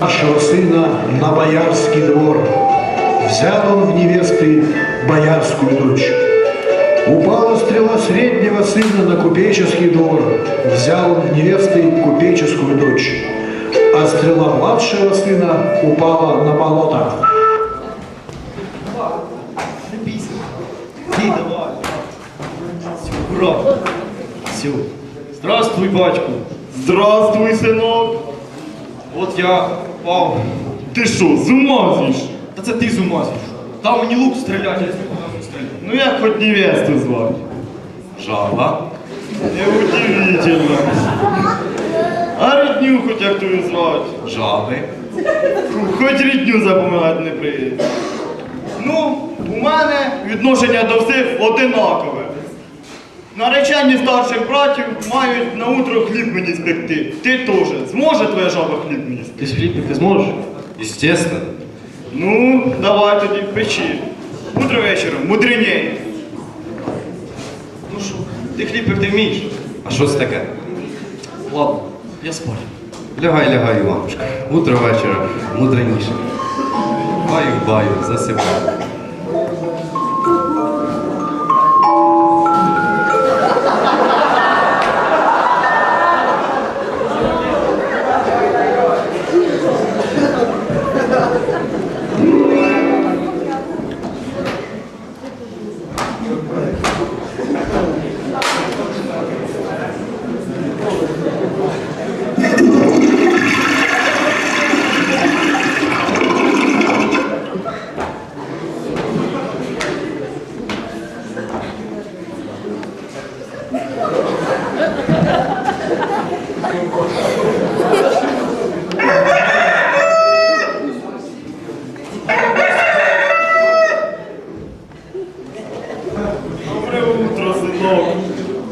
нашего сына на боярский двор. Взял он в невесты боярскую дочь. Упала стрела среднего сына на купеческий двор. Взял он в невесты купеческую дочь. А стрела младшего сына упала на болото. Не бійся. Ти давай. Все, ура. Все. Здравствуй, батько. Здравствуй, синок. От я пав. Ти що, з? Та це ти з. Дав мені лук стріляти, я з нього можу стріляти. Ну як хоч невесту звати? Жаба. Неудивительно. А рідню хоч як твою звати? Жаби. Хоч рідню запоминати не прийде. Ну, у мене відношення до всіх одинакове. Наречені старших братів мають на утро хліб мені спекти. Ти теж. Зможе твоя жаба хліб мені спекти? Ти ж хліб ти зможеш? Естественно. Ну, давай тоді печи. Утро вечором, мудренее. Ну що, ти хліб пекти вмієш? А що це таке? Ладно, я спорю. Лягай, лягай, Іванушка. Утро вечора мудреніше. Баю, баю, засипай. Добре утро, синок.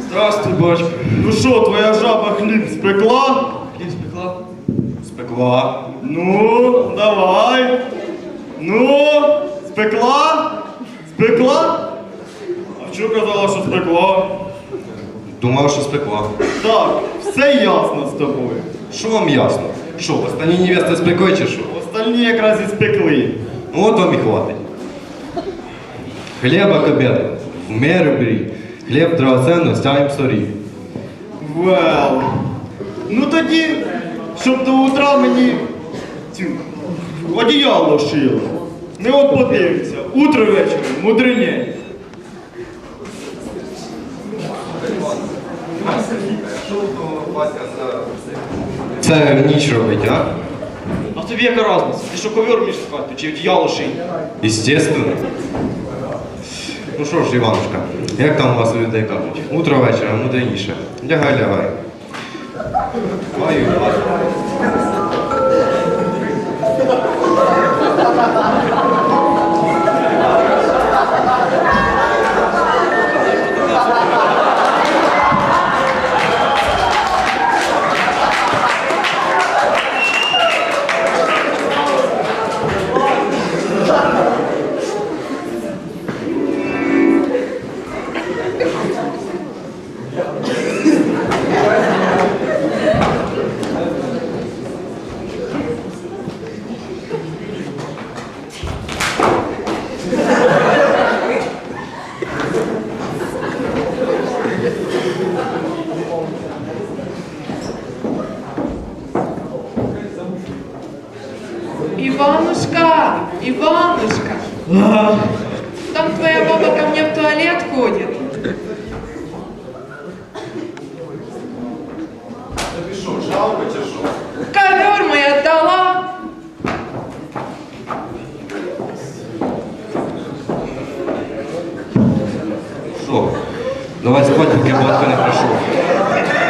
Здравствуй, батько. Ну що, твоя жаба хліб спекла? Хліб спекла? Спекла. Ну, давай. Ну, спекла? Спекла? А що казала, що спекла? Думав, що спекла. Так, все ясно з тобою. Що вам ясно? Що, останні невести спекли чи що? Остальні якраз і спекли. Ну, от вам і хватить. Хліба к. В меру беріть. Хліб драгоценно, стягнем сорі. Вел. Ну тоді, щоб до утра мені цю одіяло шило. Не от подивиться. Утро вечором, Це ніч робить, а? А тобі яка разниця? Ти що ковер вмієш спати, чи одіяло шиї? Естественно. Ну що ж, Іванушка, як там у вас у людей кажуть? Утро вечора мудреніше. Лягай, лягай. Баю, баю. Иванушка, Иванушка, там твоя баба ко мне в туалет ходит. Що, жалко що? Ковер мой отдала. Що? Давай спать, поки батько не прийшов.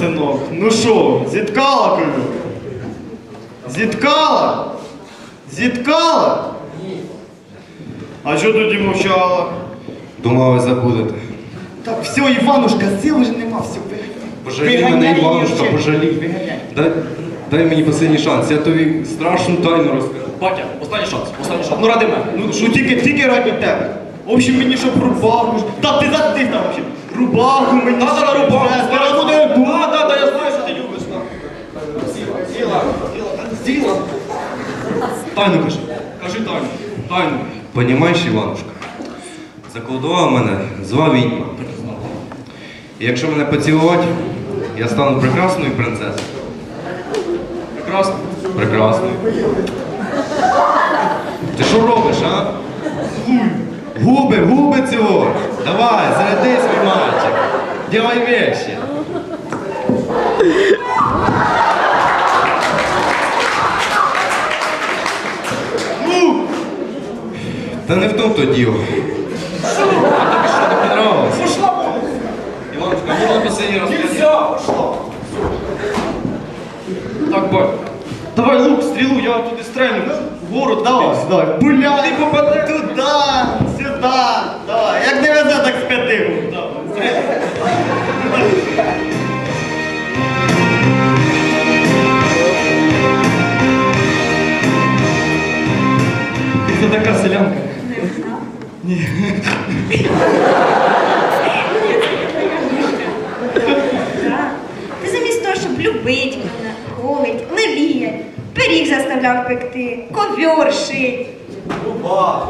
Синок. Ну що, зіткала кажу? Зіткала? Зіткала? А що тоді мовчала? Думав, ви забудете. Так, все, Іванушка, сил вже нема, все. Пожалій Виганяй мене, її Іванушка, ще. пожалій. Виганяй. Дай, дай мені останній шанс, я тобі страшну тайну розкажу. Батя, останній шанс, останній шанс. Ну ради мене. Ну, ну тільки, тільки раді тебе. В общем, мені щоб рубаху. ж- Та ти затись там вообще. Рубаху мені. Та, та, щоб рубаху. Зараз буде. да, да, я знаю, що ти любиш. зіла, зіла, зіла. Тайну кажи. Кажи тайну. Тайну. Понімаєш, Іванушка? Заколдував мене, звав відьма. І якщо мене поцілувати, я стану прекрасною принцесою. Прекрасно. Прекрасною. Ти що робиш, а? Губи, губи цього. Давай, заряди свій мальчик. Делай вещи. Ну, Та не в тому то діло. Що? А тобі що не понравилось? Пошла. Іванушка, можна последній раз? Нельзя, пошла. Так, бать. Давай лук, стрілу, я туди стрельну. Вгору давай, давай. Пуляй. Ти попадеш. Сюда. Давай. Як не везе, так з п'яти. Ти така селянка. Так. Ти замість того, щоб любить мене, холить, леліять, пиріг заставляв пекти, ковьор шить, Рубах.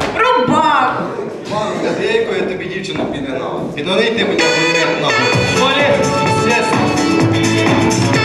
Рубах. Іванушка, з якою я тобі дівчину підгнав? Підгони ти мені абонемент нахуй. Туалет, естественно.